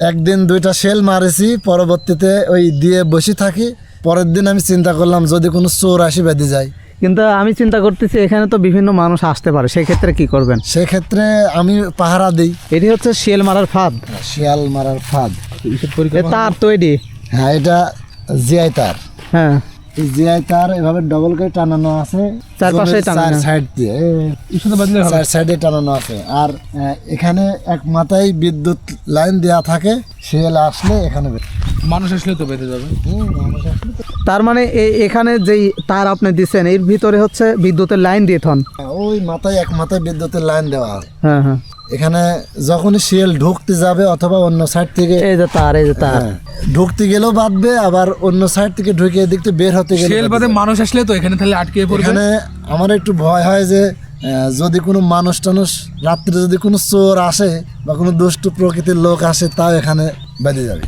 একদিন দুইটা শেল মারেছি পরবর্তীতে ওই দিয়ে বসে থাকি। পরের দিন আমি চিন্তা করলাম যদি কোনো চোর আসি বেঁধে যায় কিন্তু আমি চিন্তা করতেছি এখানে তো বিভিন্ন মানুষ আসতে পারে সেক্ষেত্রে কি করবেন? সেক্ষেত্রে আমি পাহারা দিই। এটি হচ্ছে শিয়াল মারার ফাঁদ। শিয়াল মারার ফাঁদ। তার তৈরি। হ্যাঁ এটা জিআই তার। হ্যাঁ। জিআই তার এভাবে ডবল করে টানানো আছে টানানো। সাইড দিয়ে চার সাইডে টানানো আছে। আর এখানে এক মাথায় বিদ্যুৎ লাইন দেওয়া থাকে শিয়াল আসলে এখানে মানুষ আসলে তো বেঁধে যাবে। তার মানে এই এখানে যেই তার আপনি দিচ্ছেন এর ভিতরে হচ্ছে বিদ্যুতের লাইন দিয়ে থন। ওই মাথায় এক মাথায় বিদ্যুতের লাইন দেওয়া হয় হ্যাঁ হ্যাঁ। এখানে যখনই শিয়াল ঢুকতে যাবে অথবা অন্য সাইড থেকে এই যে তার এই যে তার। হ্যাঁ, ঢুকতে গেলেও বাঁধবে আবার অন্য সাইড থেকে ঢুকে এদিক থেকে বের হতে গেলে শিয়াল বাদে মানুষ আসলে তো এখানে তাহলে আটকে পড়বে? এখানে আমার একটু ভয় হয় যে যদি কোনো মানুষ টানুষ রাত্রে যদি কোনো চোর আসে বা কোনো দুষ্টু প্রকৃতির লোক আসে তাও এখানে বেঁধে যাবে।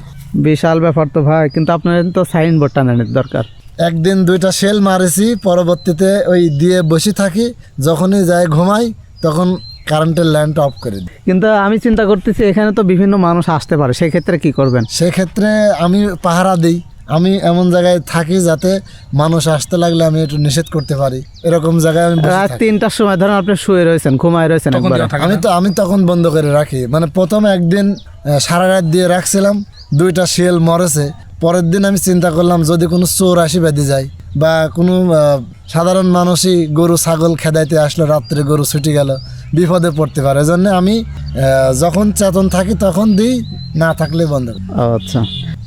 বিশাল ব্যাপার তো ভাই কিন্তু আপনার তো সাইন বোর্ড টানানোর দরকার। একদিন দুইটা শেল মারেছি পরবর্তীতে ওই দিয়ে বসে থাকি যখনই যায় ঘুমাই তখন কারেন্টের লাইনটা অফ করে দিই। কিন্তু আমি চিন্তা করতেছি এখানে তো বিভিন্ন মানুষ আসতে পারে সেক্ষেত্রে কি করবেন? সেক্ষেত্রে আমি পাহারা দিই। আমি এমন জায়গায় থাকি যাতে মানুষ আসতে লাগলে আমি একটু নিষেধ করতে পারি। এরকম জায়গায় আমি রাত তিনটার সময় ধরেন আপনি শুয়ে রয়েছেন ঘুমায় রয়েছেন আমি তো আমি তখন বন্ধ করে রাখি। মানে প্রথম একদিন সারা রাত দিয়ে রাখছিলাম দুইটা শিয়াল মরেছে। পরের দিন আমি চিন্তা করলাম যদি কোনো চোর আসি বেঁধে যায় বা কোনো সাধারণ মানুষই গরু ছাগল খেদাইতে আসলো রাত্রে গরু ছুটি গেল বিপদে পড়তে পারে। জন্য আমি আহ, যখন চেতন থাকি তখন দিই না থাকলে বন্ধ আচ্ছা।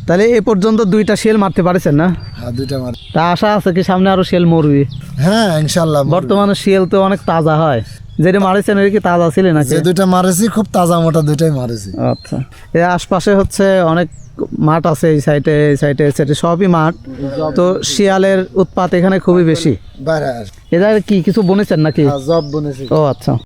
তাহলে এ পর্যন্ত দুইটা শেল মারতে পারেছেন না? হ্যাঁ দুইটা মার তা আশা আছে কি সামনে আরও শেল মরবি? হ্যাঁ ইনশাল্লাহ বর্তমানে শেল তো অনেক তাজা হয়। যেটা মারেছেন ওই কি তাজা ছিল নাকি? যে দুইটা মারেছি খুব তাজা মোটা দুইটাই মারেছি। আচ্ছা। এর আশপাশে হচ্ছে অনেক মাঠ আছে এই সাইডে এই সাইডে এই সাইডে সবই মাঠ। তো শিয়ালের উৎপাত এখানে খুবই বেশি। এদের কি কিছু বনেছেন নাকি? জব বনেছি। ও আচ্ছা।